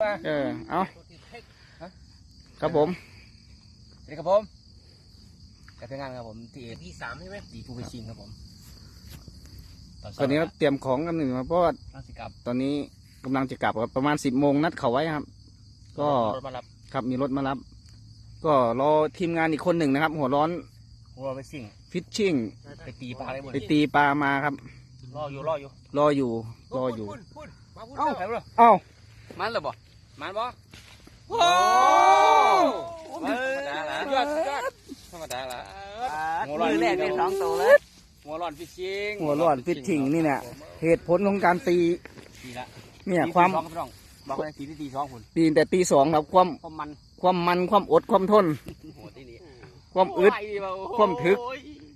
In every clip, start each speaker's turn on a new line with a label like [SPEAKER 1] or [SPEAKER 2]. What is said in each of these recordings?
[SPEAKER 1] เออ เอาครับผม
[SPEAKER 2] สวัสดีครับผมกับทีมงานครับผมที่
[SPEAKER 3] ที่สามใช่ไหม
[SPEAKER 2] ดีทูไปชิงครับผม
[SPEAKER 1] ตอนนี้เราเตรียมของกันหนึ่งครับเพราะว่า
[SPEAKER 2] ตั้งสิกับ
[SPEAKER 1] ตอนนี้กำลังจะกลับครับประมาณสิบโมงนัดเขาไว้ครับ ก็
[SPEAKER 2] รถมารับ
[SPEAKER 1] ครับมีรถมารับ ก็รอทีมงานอีกคนหนึ่งนะครับ หัวร้อน
[SPEAKER 2] หัวไปซิ่ง
[SPEAKER 1] ฟิชชิ่ง
[SPEAKER 2] ไปตีปลาได้หมด
[SPEAKER 1] ไปตีปลามาครับ
[SPEAKER 2] รออยู่รออยู่
[SPEAKER 1] รออยู่รออยู่
[SPEAKER 3] พูดพูดมาพูด
[SPEAKER 2] เอ้าไปบ่
[SPEAKER 1] เอ้า
[SPEAKER 2] มันเลยบ่ มันบ่
[SPEAKER 3] โอ้
[SPEAKER 2] ธรรมดาละ
[SPEAKER 3] ยอดยอด
[SPEAKER 2] ธรรมดาละ
[SPEAKER 3] มือแรกได้สองตัวเลย
[SPEAKER 2] หัวร้อนฟิชชิง
[SPEAKER 1] หัวร้อนฟิชชิ่งนี่เนี่ยเหตุผลของการตี
[SPEAKER 2] ตีละ
[SPEAKER 1] เนี่ยความ
[SPEAKER 2] ตีสองครับพี่น้องบอกว่าตีที่ตีสองคน
[SPEAKER 1] ตีแต่ตีสองครับความ
[SPEAKER 2] ความมัน
[SPEAKER 1] ความมันความอดความทน
[SPEAKER 2] โอ้ตีนี้
[SPEAKER 1] ความอึดความถึก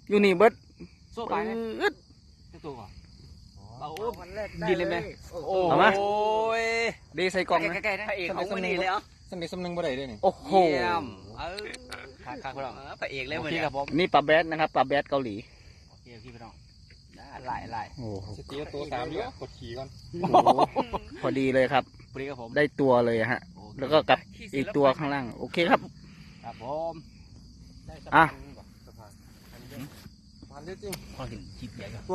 [SPEAKER 1] อยู่นี่เบิด
[SPEAKER 2] โซ่ไปนะ
[SPEAKER 1] อึด
[SPEAKER 2] ตัวก่อนเอา
[SPEAKER 3] วันแรก
[SPEAKER 2] ยินเลยไหมโอ้
[SPEAKER 1] เอามา
[SPEAKER 2] โอ้ย
[SPEAKER 1] ดีใส่กล่องนะ
[SPEAKER 2] ใกล้ๆนะพระเอกของวันนี้เลยเหรอ
[SPEAKER 3] สำเร็จสำนึงบ่ได้ด้วยนี่
[SPEAKER 1] โอ้โห
[SPEAKER 2] เยี่ยมเออขาดขาดพี่น้อง
[SPEAKER 3] พระเอกเลย
[SPEAKER 2] โอ
[SPEAKER 3] วัน
[SPEAKER 2] เค
[SPEAKER 3] นี้
[SPEAKER 2] ครับผม
[SPEAKER 1] นี่ปลาแบดนะครับปลาแบดเกาหลี
[SPEAKER 2] โอเคพี่น้องได้หลายหลาย
[SPEAKER 1] โอ้โห
[SPEAKER 3] สตีตัวสามเยอะกดขี่ก่อน
[SPEAKER 1] พอดีเลยครับ
[SPEAKER 2] ปรีครับผม
[SPEAKER 1] ได้ตัวเลยฮะ แล้วก็กับอีกตัวข้างล่าง โอเคครับ
[SPEAKER 2] ครับผม
[SPEAKER 1] อะ
[SPEAKER 3] สะพานสะพานเยอะจริง
[SPEAKER 2] ข้อหินจิบใหญ่ครับ
[SPEAKER 3] ตั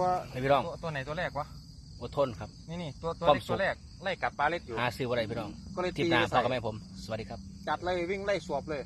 [SPEAKER 3] ว
[SPEAKER 2] ให้พี่น้อง
[SPEAKER 3] ตัวตัวไหนตัวแรกวะ
[SPEAKER 2] อดทนครับ
[SPEAKER 3] นี่นี่ตัวตัว
[SPEAKER 2] ความ
[SPEAKER 3] เล็ก
[SPEAKER 2] สุข
[SPEAKER 3] ตัวแรกไล่กัดปลาเล็กอยู่
[SPEAKER 2] หาซื้ออะไรพี่น้อง
[SPEAKER 3] ก็เลย
[SPEAKER 2] ทิป
[SPEAKER 3] ตี
[SPEAKER 2] หน้า
[SPEAKER 3] ไป
[SPEAKER 2] พ่อ
[SPEAKER 3] ใส่
[SPEAKER 2] กับแม่ผม สวัสดีครับ
[SPEAKER 3] จัดเลยวิ่งไล่สวบเลย